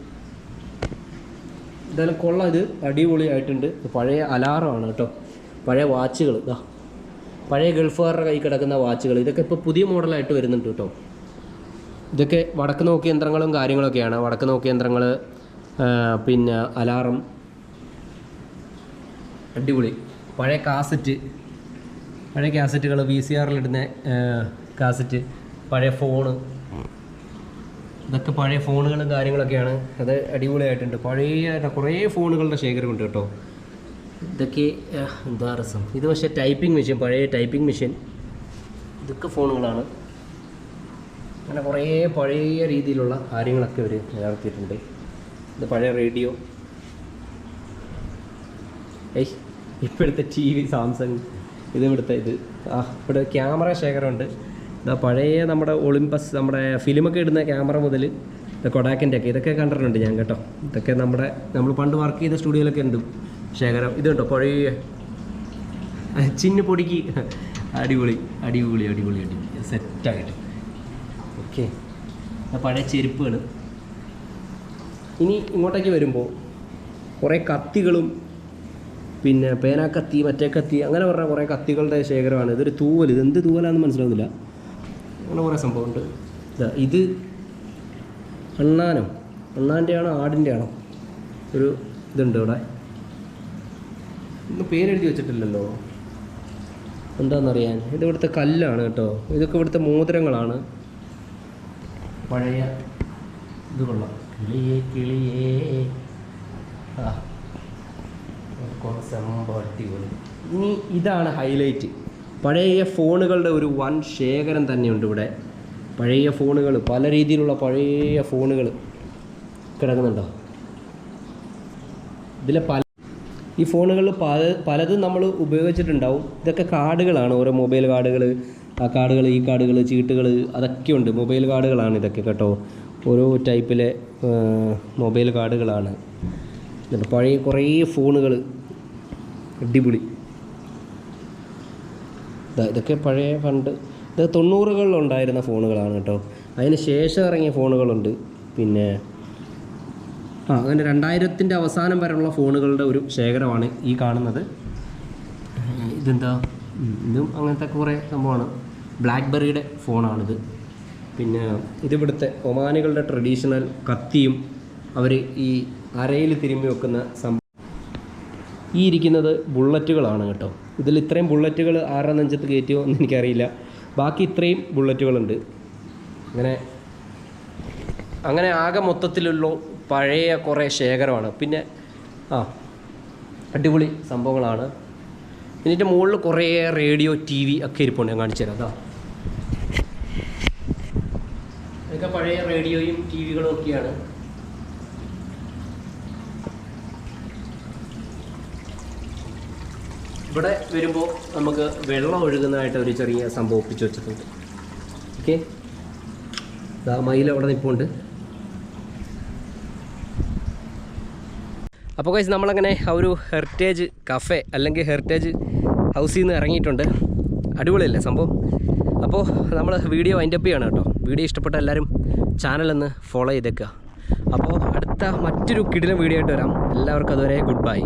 എന്തായാലും കൊള്ളാം. ഇത് അടിപൊളിയായിട്ടുണ്ട്. പഴയ അലാറമാണ് കേട്ടോ. പഴയ വാച്ചുകൾ. ഇതാ പഴയ ഗൾഫുകാരുടെ കൈ കിടക്കുന്ന വാച്ചുകൾ. ഇതൊക്കെ ഇപ്പോൾ പുതിയ മോഡലായിട്ട് വരുന്നുണ്ട് കേട്ടോ. ഇതൊക്കെ വടക്ക് നോക്കി യന്ത്രങ്ങളും കാര്യങ്ങളൊക്കെയാണ്. വടക്ക് നോക്കി യന്ത്രങ്ങൾ പിന്നെ അലാറം. അടിപൊളി. പഴയ കാസറ്റ്. പഴയ കാസറ്റുകൾ വി സി ആറിലിടുന്ന കാസറ്റ്. പഴയ ഫോണ്. ഇതൊക്കെ പഴയ ഫോണുകളും കാര്യങ്ങളൊക്കെയാണ്. അത് അടിപൊളിയായിട്ടുണ്ട്. പഴയ കുറേ ഫോണുകളുടെ ശേഖരമുണ്ട് കേട്ടോ. ഇതൊക്കെ എന്താ രസം. ഇത് പക്ഷേ ടൈപ്പിംഗ് മെഷീൻ പഴയ ടൈപ്പിംഗ് മെഷീൻ ഇതൊക്കെ ഫോണുകളാണ്. അങ്ങനെ കുറേ പഴയ രീതിയിലുള്ള കാര്യങ്ങളൊക്കെ ഇവർ നിലനിർത്തിയിട്ടുണ്ട് ഇത് പഴയ റേഡിയോ. ഏയ് ഇപ്പോഴത്തെ ടി വി സാംസങ് ഇത് ഇവിടുത്തെ ഇത്? ആ ഇവിടെ ക്യാമറ ശേഖരമുണ്ട്. ഇതാ പഴയ നമ്മുടെ ഒളിമ്പസ് നമ്മുടെ ഫിലിമൊക്കെ ഇടുന്ന ക്യാമറ മുതൽ കൊടാക്കിന്റെ ഒക്കെ. ഇതൊക്കെ കണ്ടിട്ടുണ്ട് ഞാൻ കേട്ടോ. ഇതൊക്കെ നമ്മുടെ നമ്മൾ പണ്ട് വർക്ക് ചെയ്ത സ്റ്റുഡിയോയിലൊക്കെ ഉണ്ട്. ശേഖരം ഇതുണ്ടോ പഴയ ചിന്നു പൊടിക്ക്. അടിപൊളി അടിപൊളി അടിപൊളി അടിപൊളി. സെറ്റായിട്ട് ഓക്കെ പഴയ ചെരുപ്പുകൾ ഇനി ഇങ്ങോട്ടേക്ക് വരുമ്പോൾ കുറേ കത്തികളും പിന്നെ പേനാക്കത്തി മറ്റേ കത്തി അങ്ങനെ പറഞ്ഞ കുറേ കത്തികളുടെ ശേഖരമാണ്. ഇതൊരു തൂവൽ ഇത് എന്ത് തൂവലാണെന്ന് മനസ്സിലാവുന്നില്ല. അങ്ങനെ കുറേ സംഭവമുണ്ട്. ഇതാ ഇത് അണ്ണാനോ അണ്ണാന്റെ ആണോ ആടിന്റെ ആണോ ഒരു ഇതുണ്ട് ഇവിടെ ഇന്ന് പേരെഴുതി വെച്ചിട്ടില്ലല്ലോ. എന്താണെന്നറിയാൻ ഇത് ഇവിടുത്തെ കല്ലാണ് കേട്ടോ. ഇതൊക്കെ ഇവിടുത്തെ മോതിരങ്ങളാണ്. പഴയ ഇത് കൊള്ളാം. കിളിയേ കിളിയേ. ആ കുറച്ച് അടിപൊളി. ഇനി ഇതാണ് ഹൈലൈറ്റ് പഴയ ഫോണുകളുടെ ഒരു വൻ ശേഖരം തന്നെയുണ്ട് ഇവിടെ. പഴയ ഫോണുകൾ പല രീതിയിലുള്ള പഴയ ഫോണുകൾ കിടക്കുന്നുണ്ടോ? ഇതിലെ പല ഈ ഫോണുകളിൽ പല പലതും നമ്മൾ ഉപയോഗിച്ചിട്ടുണ്ടാവും. ഇതൊക്കെ കാർഡുകളാണ് ഓരോ മൊബൈൽ കാർഡുകൾ ആ കാർഡുകൾ ഈ കാർഡുകൾ ചീട്ടുകൾ അതൊക്കെ ഉണ്ട്. മൊബൈൽ കാർഡുകളാണ് ഇതൊക്കെ കേട്ടോ. ഓരോ ടൈപ്പിലെ മൊബൈൽ കാർഡുകളാണ്. പഴയ കുറേ ഫോണുകൾ അടിപൊളി. ഇതൊക്കെ പഴയ പണ്ട് ഇത് തൊണ്ണൂറുകളിലുണ്ടായിരുന്ന ഫോണുകളാണ് കേട്ടോ. അതിന് ശേഷം ഇറങ്ങിയ ഫോണുകളുണ്ട്. പിന്നെ ആ അങ്ങനെ രണ്ടായിരത്തിന്റെ അവസാനം വരെയുള്ള ഫോണുകളുടെ ഒരു ശേഖരമാണ് ഈ കാണുന്നത്. ഇതെന്താ? ഇതും അങ്ങനത്തെ കുറേ സംഭവമാണ്. ബ്ലാക്ക്ബെറിയുടെ ഫോണാണിത്. പിന്നെ ഇതിവിടുത്തെ ഒമാനികളുടെ ട്രഡീഷണൽ കത്തിയും അവർ ഈ അരയിൽ തിരുമ്മി വെക്കുന്ന സംഭവം ഈ ഇരിക്കുന്നത് ബുള്ളറ്റുകളാണ് കേട്ടോ. ഇതിൽ ഇത്രയും ബുള്ളറ്റുകൾ ആറാം നെഞ്ചത്ത് കയറ്റിയോ എന്ന് എനിക്കറിയില്ല. ബാക്കി ഇത്രയും ബുള്ളറ്റുകളുണ്ട്. അങ്ങനെ അങ്ങനെ ആകെ മൊത്തത്തിലുള്ള പഴയ കുറേ ശേഖരമാണ്. പിന്നെ ആ അടിപൊളി സംഭവങ്ങളാണ്. ഇതിന്റെ മുകളിൽ കുറേ റേഡിയോ ടി വി ഒക്കെ ഇരിപ്പുണ്ട് ഞാൻ കാണിച്ചു തരാം അതാ ഇതൊക്കെ പഴയ റേഡിയോയും ടി വികളും ഒക്കെയാണ്. ഇവിടെ വരുമ്പോൾ നമുക്ക് വെള്ളം ഒഴുകുന്നതായിട്ട് ഒരു ചെറിയ സംഭവം ഒപ്പിച്ച് വെച്ചിട്ടുണ്ട്. ഓക്കെ മയിൽ അവിടെ നിൽപ്പുണ്ട് അപ്പോൾ കഴിച്ച് നമ്മളങ്ങനെ ആ ഒരു ഹെറിറ്റേജ് കഫേ അല്ലെങ്കിൽ ഹെറിറ്റേജ് ഹൗസിൽ നിന്ന് ഇറങ്ങിയിട്ടുണ്ട്. അടിപൊളിയല്ലേ സംഭവം? അപ്പോൾ നമ്മൾ വീഡിയോ വൈൻഡപ്പ് ഒപ്പിയാണ് കേട്ടോ. വീഡിയോ ഇഷ്ടപ്പെട്ട എല്ലാവരും ചാനലൊന്ന് ഫോളോ ചെയ്തേക്കുക അപ്പോൾ അടുത്ത മറ്റൊരു കിടിലം വീഡിയോ ആയിട്ട് വരാം. എല്ലാവർക്കും അതുവരെ ഗുഡ് ബൈ